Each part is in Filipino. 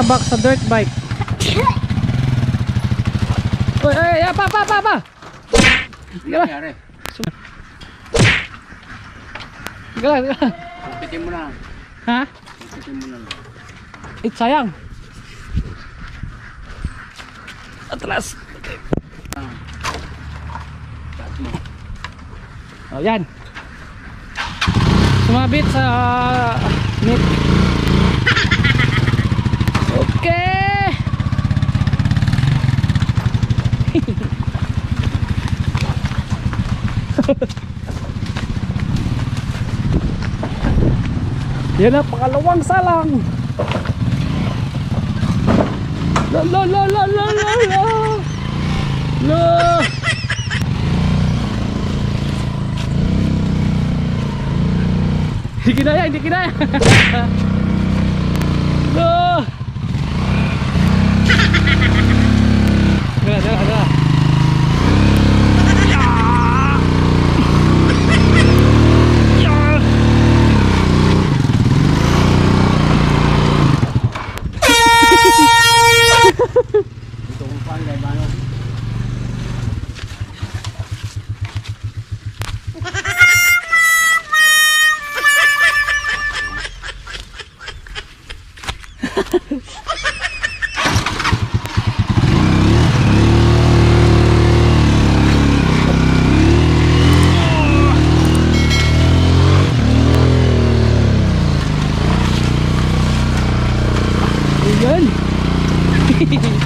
sabak sa dirt bike. Uy, ay, ay, pa, pa, pa, pa. Sige lang, Nangyari. sige. Kumpitin mo na. Ha? Kumpitin mo na. It sayang. Atlas. Ah. Oh, yan. Sumabit sa net. Okay. Yan ang pangalawang salang. La la la la la la la. La. Hindi kinaya, hindi kinaya. Ayan.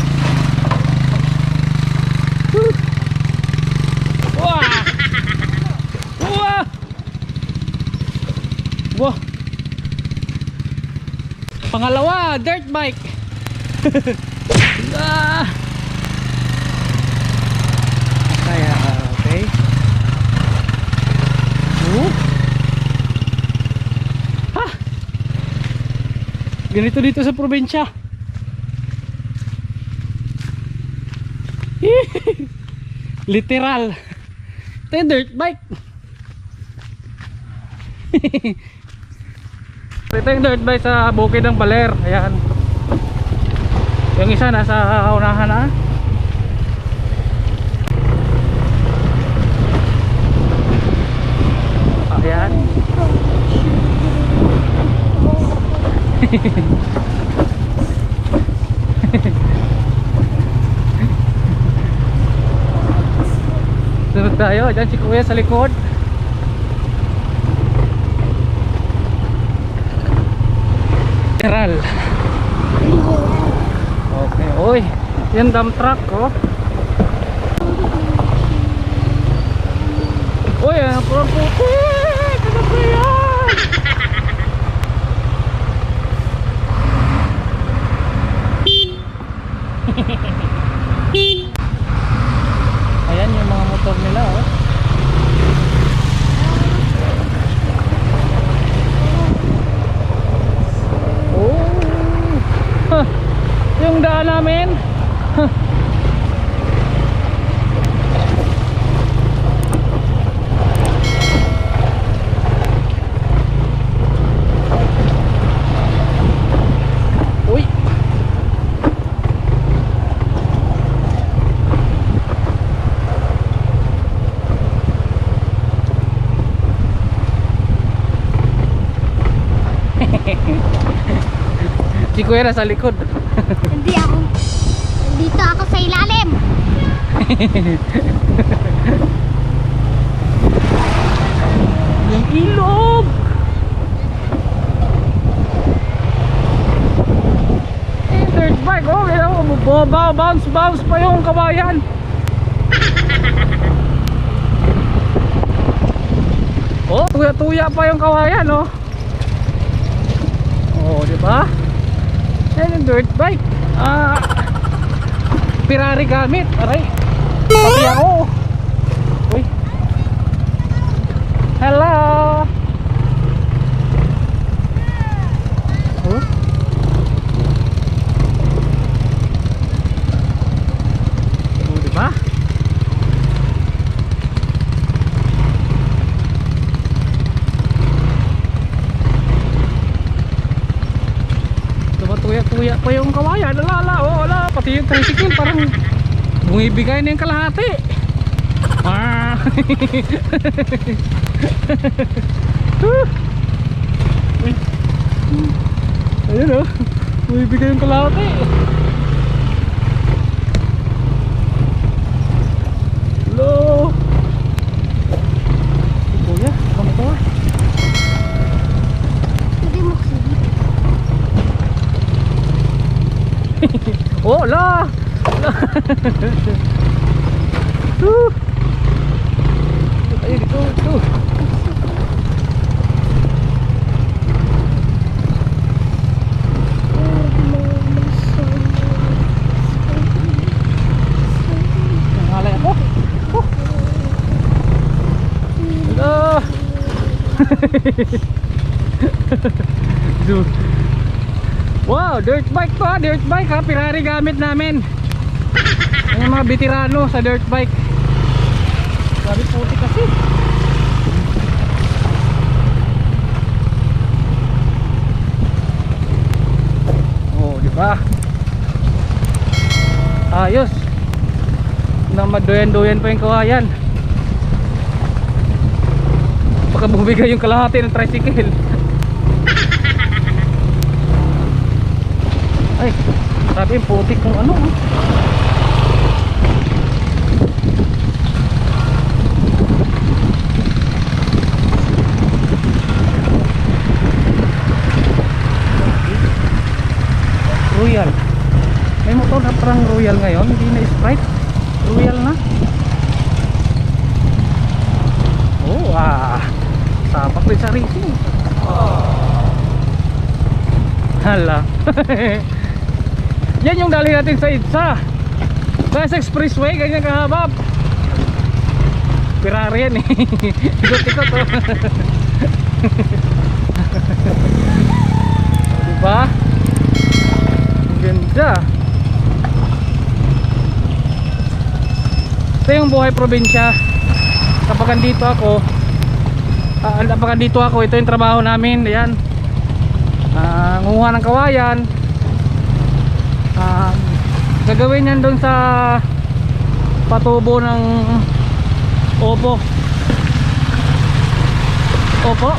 Pangalawa, dirt bike. ah! Kaya, okay. Oh. Ha! Ganito dito sa probinsya. Literal. Ito dirt bike. Ito yung dirt bike sa bukid ng Baler. Ayan. Yung isa nasa unahan na. Ayan. Sunod tayo. Diyan si Kuya sa likod. Literal. Okay. Uy. Yan dump truck oh. Uy, ano po puti? Ano ba yan? Ayan yung mga motor nila oh. Oh. Huh. Yung daan namin. Si Kuya nasa likod. Dito ako sa ilalim. Yung ilog! Eh, dirt bike, oh, kaya mo, bumaba, bounce, bounce pa yung kabayan. oh, tuya-tuya pa yung kawayan, oh. Oh, di ba? Yan yung bike. Ah, Ferrari gamit, aray. Pati ako. Uy. Hello. Oh. Pati yung tricycle parang bumibigay na yung kalahati. Ah. Ayun oh. Bumibigay yung kalahati. Hello. Kuya, ano to? Hindi mo kasi. Oh, la! Woo! Ayun, ito, ito. Nangalay ako. Oh. Hello! Dude. Wow, dirt bike to dirt bike ha, Ferrari gamit namin. Yan yung mga veterano sa dirt bike. Sabi puti kasi. Oh, di ba? Ayos. Na madoyan-doyan pa yung kawayan. Baka bumigay yung kalahati ng tricycle. Ay, grabe yung putik kung ano. oh. Royal. May motor na parang Royal ngayon, hindi na Sprite. Royal na. Oh, ah. Sapak rin sa racing. Hala. Yan yung dali natin sa IDSA. Kaya sa expressway, ganyan kahaba. Ferrari yan eh. Ikot-ikot oh. diba? Ang ganda. Ito yung buhay probinsya. Kapag andito ako, ah, kapag andito ako, ito yung trabaho namin. Ayan. Ah, nguha ng kawayan. Gagawin yan doon sa patubo ng Opo. Opo?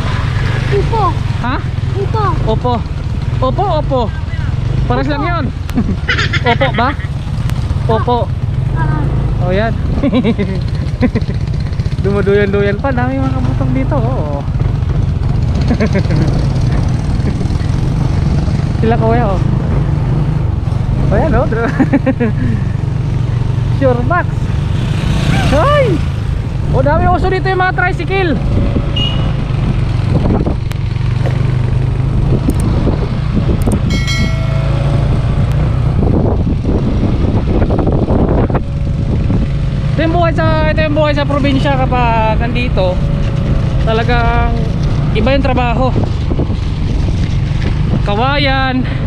Ipo. Ha? Ipo. Opo. Opo, opo. Paras lang yun. opo ba? Opo. Ah, O yan. Dumuduyan-duyan pa. Dami mga kabutong dito. Oo. Sila kuya oh. O yan oh. Sure Max. Hoy! O dami uso dito yung mga tricycle. Ito yung buhay sa ito yung buhay sa probinsya kapag nandito talagang iba yung trabaho. Kawayan,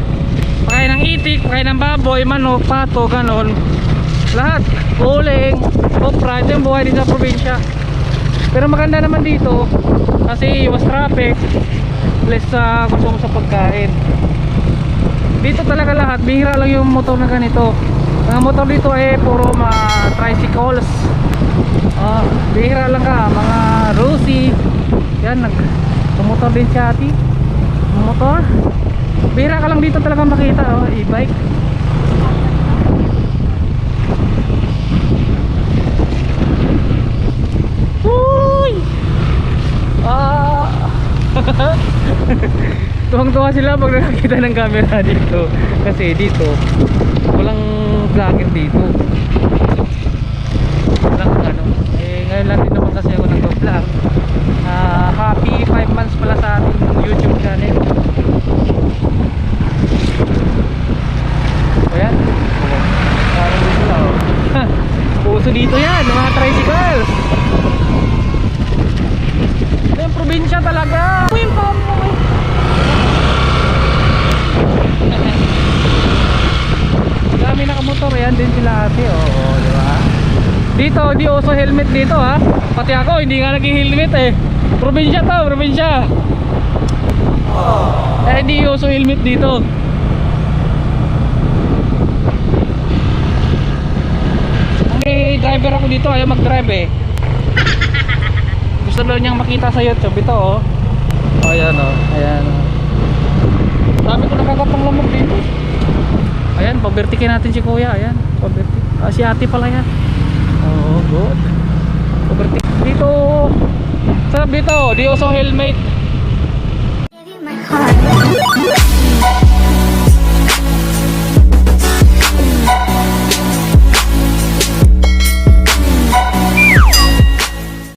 pakain ng itik, pakain ng baboy, manok, pato, ganon. Lahat, uling, opera, ito yung buhay din sa probinsya. Pero maganda naman dito kasi iwas traffic, less sa consumo sa pagkain. Dito talaga lahat, bihira lang yung motor na ganito. Mga motor dito eh puro mga tricycles. Ah, bihira lang ka, mga Rosie. Yan nag motor din si Ate. Motor. Bira ka lang dito talaga makita oh, e-bike. Uy! Ah! Tuwang-tuwa sila pag nakakita ng camera dito kasi dito walang vlogger dito. Walang ano. Eh ngayon lang din naman kasi ako nagbo-vlog magpa-P5 months pala sa ating YouTube channel. Ayan. Parang dito na oh. Puso dito yan, mga tricycles. Ito yung probinsya talaga. Uy, pampo. Dami nakamotor yan din sila ate. Oo, oh, di ba? Dito, di uso helmet dito ha. Pati ako, hindi nga naging helmet eh. Probinsya to, probinsya. Oh. Eh di uso helmet dito. May driver ako dito, ayaw mag-drive eh. Gusto daw niyang makita sa YouTube ito oh. Oh, ayan oh, ayan oh. Dami ko nakagatang lamok dito. Ayan, pabertikin natin si Kuya, ayan. Pabertik. Ah, si Ate pala yan. Oh, good. Pabertik dito sarap dito, di also helmet.